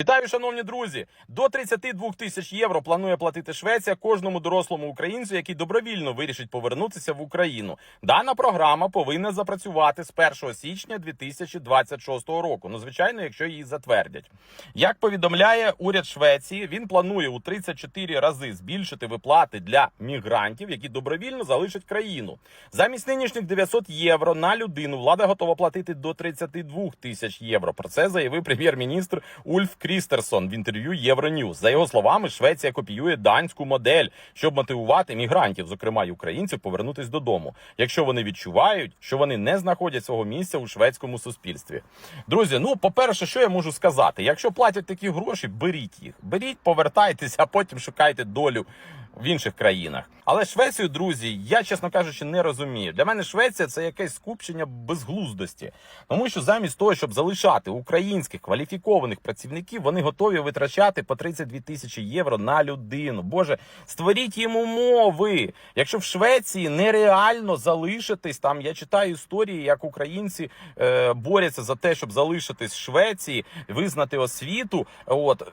Вітаю, шановні друзі! До 32 тисяч євро планує платити Швеція кожному дорослому українцю, який добровільно вирішить повернутися в Україну. Дана програма повинна запрацювати з 1 січня 2026 року. Ну, звичайно, якщо її затвердять. Як повідомляє уряд Швеції, він планує у 34 рази збільшити виплати для мігрантів, які добровільно залишать країну. Замість нинішніх 900 євро на людину влада готова платити до 32 тисяч євро. Про це заявив прем'єр-міністр Ульф Крістерсон в інтерв'ю Євроньюз. За його словами, Швеція копіює данську модель, щоб мотивувати мігрантів, зокрема й українців, повернутись додому, якщо вони відчувають, що вони не знаходять свого місця у шведському суспільстві. Друзі, ну по-перше, що я можу сказати? Якщо платять такі гроші, беріть їх, беріть, повертайтеся, а потім шукайте долю в інших країнах. Але Швецію, друзі, я чесно кажучи, не розумію. Для мене Швеція це якесь скупчення безглуздості, тому що замість того, щоб залишати українських кваліфікованих працівників, вони готові витрачати по 32 тисячі євро на людину. Боже, створіть їм умови. Якщо в Швеції нереально залишитись, там я читаю історії, як українці е, борються за те, щоб залишитись в Швеції, визнати освіту. От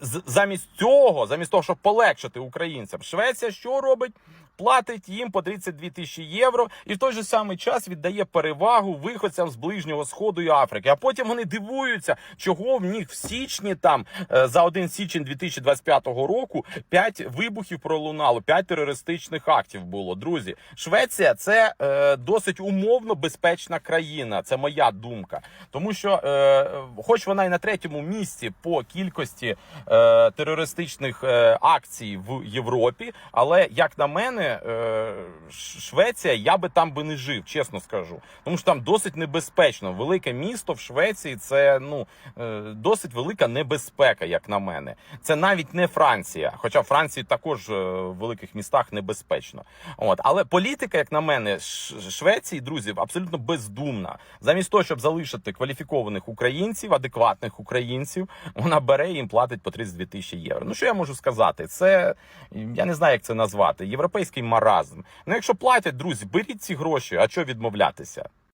замість цього, замість того, щоб полегшити українцям, Швеція що робить? Платить їм по 32 тисячі євро і в той же самий час віддає перевагу виходцям з ближнього сходу і Африки. А потім вони дивуються, чого в них в січні там е, за 1 січень 2025 року 5 вибухів пролунало, 5 терористичних актів було. Друзі, Швеція це е, досить умовно безпечна країна. Це моя думка, тому що, е, хоч вона і на третьому місці по кількості е, терористичних е, акцій в Європі, але як на мене, е, Швеція, я би там би не жив, чесно скажу. Тому що там досить небезпечно. Велике місто в Швеції це ну е, досить велика небезпека, як на мене. Це навіть не Франція, хоча Франції також е, в великих містах небезпечно. От але політика, як на мене, Швеції, друзі, абсолютно бездумна. Замість того, щоб залишити кваліфікованих українців, адекватних українців, вона бере і їм платить по 32 тисячі євро. Ну що я можу сказати? Це я не знаю, як це назвати. Європейський маразм. Ну якщо платять, друзі, беріть ці гроші. А що відмовлятися?